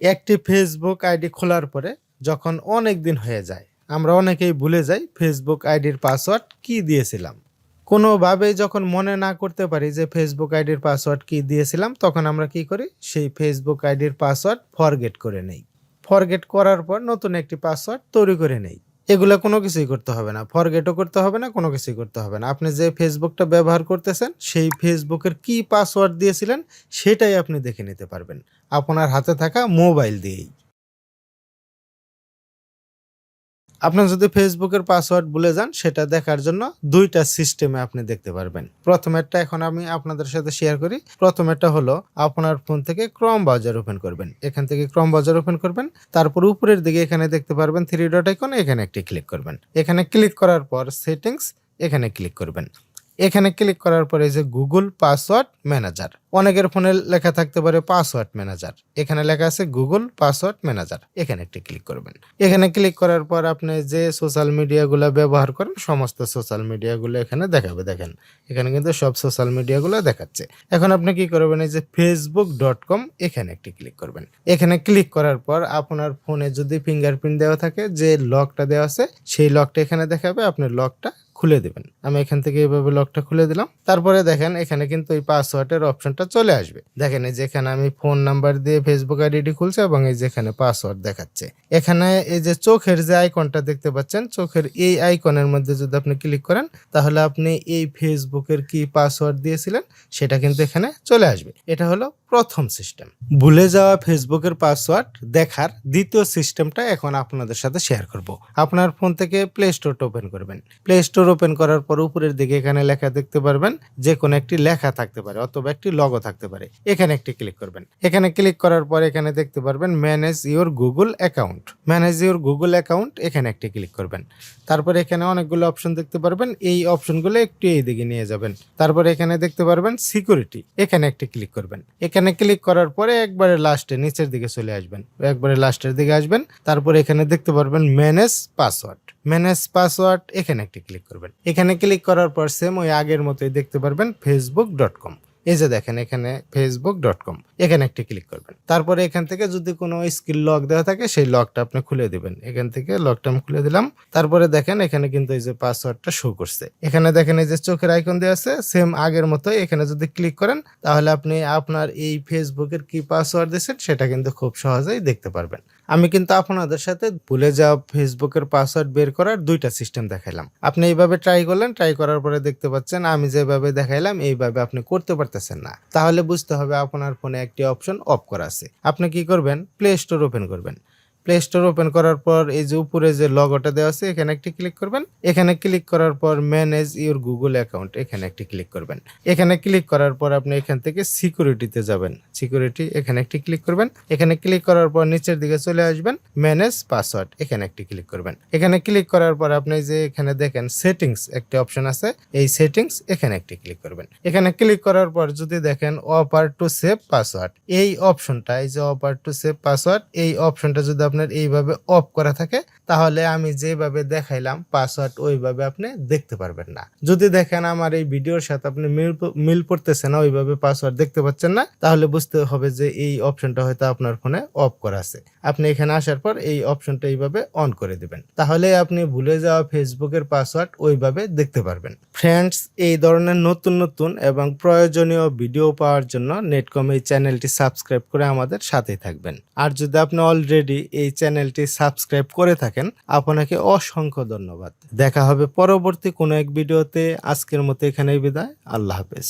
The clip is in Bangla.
একটি ফেসবুক আইডি খোলার পরে যখন অনেক দিন হয়ে যায়, আমরা অনেকেই ভুলে যাই ফেসবুক আইডির পাসওয়ার্ড কি দিয়েছিলাম। কোনোভাবেই যখন মনে না করতে পারি যে ফেসবুক আইডির পাসওয়ার্ড কি দিয়েছিলাম, তখন আমরা কি করি? সেই ফেসবুক আইডির পাসওয়ার্ড ফরগেট করে নেই। ফরগেট করার পর নতুন একটি পাসওয়ার্ড তৈরি করে নেই। এগুলো কোনো কিছুই করতে হবে না। ফরগেটও করতে হবে না, কোনো কিছুই করতে হবে না। আপনি যে ফেসবুকটা ব্যবহার করতেছেন, সেই ফেসবুকের কি পাসওয়ার্ড দিয়েছিলেন, সেটাই আপনি দেখে নিতে পারবেন। আপনার হাতে থাকা মোবাইল দিয়েই। আপনি যদি ফেসবুকের পাসওয়ার্ড ভুলে যান, সেটা দেখার জন্য দুইটা সিস্টেমে আপনি দেখতে পারবেন। প্রথমেরটা এখন আমি আপনাদের সাথে শেয়ার করি। প্রথমেরটা হলো আপনার ফোন থেকে ক্রম বাজার ওপেন করবেন। এখান থেকে ক্রম বাজার ওপেন করবেন। তারপর উপরের দিকে এখানে দেখতে পারবেন থ্রি ডট আইকন এখানে একটি ক্লিক করবেন। এখানে ক্লিক করার পর সেটিংস এখানে ক্লিক করবেন। এখানে ক্লিক করার পরে যে গুগল পাসওয়ার্ড ম্যানেজার। অনেকের ফোনে লেখা থাকতে পারে পাসওয়ার্ড ম্যানেজার। এখানে লেখা আছে গুগল পাসওয়ার্ড ম্যানেজার। এখানে একটি ক্লিক করবেন। এখানে ক্লিক করার পর আপনি যে সোশ্যাল মিডিয়াগুলো ব্যবহার করেন, সমস্ত সোশ্যাল মিডিয়াগুলো এখানে দেখাবে। দেখেন, এখানে কিন্তু সব সোশ্যাল মিডিয়াগুলো দেখাচ্ছে। এখন আপনি কি করবেন, এই যে ফেসবুক ডট কম এখানে একটি ক্লিক করবেন। এখানে ক্লিক করার পর আপনার ফোনে যদি ফিঙ্গারপ্রিন্ট দেওয়া থাকে, যে লকটা দেওয়া আছে, সেই লকটা এখানে দেখাবে। আপনি লকটা খুলে দেবেন। আমি এখান থেকে এভাবে লকটা খুলে দিলাম। তারপরে দেখেন, এখানে কিন্তু এই পাসওয়ার্ডের অপশনটা চলে আসবে। দেখেন, এই যেখানে আমি ফোন নাম্বার দিয়ে ফেসবুক আইডিটি খুলছে এবং এই যেখানে পাসওয়ার্ড দেখাচ্ছে। এখানে এই যে চোখের যে আইকনটা দেখতে পাচ্ছেন, চোখের এই আইকনের মধ্যে যদি আপনি ক্লিক করেন, তাহলে আপনি এই ফেসবুকের কি পাসওয়ার্ড দিয়েছিলেন, সেটা কিন্তু এখানে চলে আসবে। এটা হলো প্রথম সিস্টেম। ভুলে যাওয়া ফেসবুকের পাসওয়ার্ড দেখার দ্বিতীয় সিস্টেমটা এখন আপনাদের সাথে শেয়ার করব। আপনার ফোন থেকে প্লে স্টোরটা ওপেন করবেন। প্লে স্টোর ওপেন করার পর উপরের দিকে এখানে লেখা দেখতে পারবেন যে কোনো একটি লেখা থাকতে পারে অথবা একটি লগো থাকতে পারে। এখানে একটি ক্লিক করবেন। এখানে ক্লিক করার পর এখানে দেখতে পারবেন manage your Google account manage your Google account এখানে একটি ক্লিক করবেন। তারপর এখানে অনেকগুলো অপশন দেখতে পারবেন, এই অপশনগুলো একটু এই দিকে নিয়ে যাবেন। তারপর এখানে দেখতে পারবেন সিকিউরিটি এখানে একটি ক্লিক করবেন। এখানে ক্লিক করার পরে একবারে লাস্টে নিচের দিকে চলে আসবেন। একবারে লাস্টের দিকে আসবেন। তারপর এখানে দেখতে পারবেন ম্যানেজ পাসওয়ার্ড ম্যানেজ পাসওয়ার্ড এখানে একটি ক্লিক করবেন। এখানে ক্লিক করার পর সেম ওই আগের মতোই দেখতে পারবেন ফেসবুক ডট কম এই যে দেখেন, এখানে ফেসবুক ডট কম এখানে একটি ক্লিক করবেন। তারপরে এখান থেকে যদি কোনো স্কিল লক দেওয়া থাকে, সেই লকটা আপনি খুলে দিবেন। এখান থেকে লকটা আমি খুলে দিলাম। তারপরে দেখেন, এখানে কিন্তু এই যে পাসওয়ার্ডটা শো করছে। এখানে দেখেন, এই যে চোখের আইকন দেওয়া আছে সেম আগের মতোই এখানে যদি ক্লিক করেন, তাহলে আপনি আপনার এই ফেসবুকের কি পাসওয়ার্ড দিয়েছেন, সেটা কিন্তু খুব সহজেই দেখতে পারবেন। আমি কিন্তু আপনাদের সাথে ভুলে যাওয়া ফেসবুকের পাসওয়ার্ড বের করার দুইটা সিস্টেম দেখাইলাম। আপনি এইভাবে ট্রাই করলেন ট্রাই করার পরে দেখতে পাচ্ছেন, আমি যেভাবে দেখাইলাম, এইভাবে আপনি করতে পারতেছেন না। তাহলে বুঝতে হবে আপনার ফোনে একটি অপশন অফ করা আছে। আপনি কি করবেন? প্লে স্টোর ওপেন করবেন। প্লে স্টোর ওপেন করার পর এই যে উপরে যে লগোটা দেওয়া আছে, এখানে একটি ক্লিক করবেন। এখানে ক্লিক করার পর ম্যানেজ ইউর গুগল অ্যাকাউন্ট এখানে একটি ক্লিক করবেন। এখানে ক্লিক করার পর আপনি এখান থেকে সিকিউরিটিতে যাবেন। সিকিউরিটি এখানে একটি ক্লিক করবেন। এখানে ক্লিক করার পর নিচের দিকে চলে আসবেন ম্যানেজ পাসওয়ার্ড এখানে একটি ক্লিক করবেন। এখানে ক্লিক করার পর আপনি যে এখানে দেখেন সেটিংস একটি অপশন আছে, এই সেটিংস এখানে একটি ক্লিক করবেন। এখানে ক্লিক করার পর যদি দেখেন অপার টু সেভ পাসওয়ার্ড এই অপশনটা এই যে অপার টু সেভ পাসওয়ার্ড এই অপশনটা যদি আপনার এইভাবে অফ করা থাকে, তাহলে আমি যেভাবে দেখাইলাম পাসওয়ার্ড ওইভাবে আপনি দেখতে পারবেন না। যদি দেখেন আমার এই ভিডিওর সাথে আপনি মিল মিল পড়তেছে না, ওইভাবে পাসওয়ার্ড দেখতে পাচ্ছেন না, তাহলে বুঝতে হবে যে এই অপশনটা হয়তো আপনার ফোনে অফ করা আছে। আপনি এখানে আসার পর এই অপশনটা এইভাবে অন করে দিবেন। তাহলে আপনি ভুলে যাওয়া ফেসবুকের পাসওয়ার্ড ওইভাবে দেখতে পারবেন। ফ্রেন্ডস এই ধরনের নতুন নতুন এবং প্রয়োজনীয় ভিডিও পাওয়ার জন্য নেটকম এই চ্যানেলটি সাবস্ক্রাইব করে আমাদের সাথেই থাকবেন। আর যদি আপনি অলরেডি এই চ্যানেলটি সাবস্ক্রাইব করে থাকেন। আপনাকে অসংখ্য ধন্যবাদ। দেখা হবে পরবর্তী কোনো এক ভিডিওতে। আজকের মতো এখানেই বিদায়। আল্লাহ হাফেজ।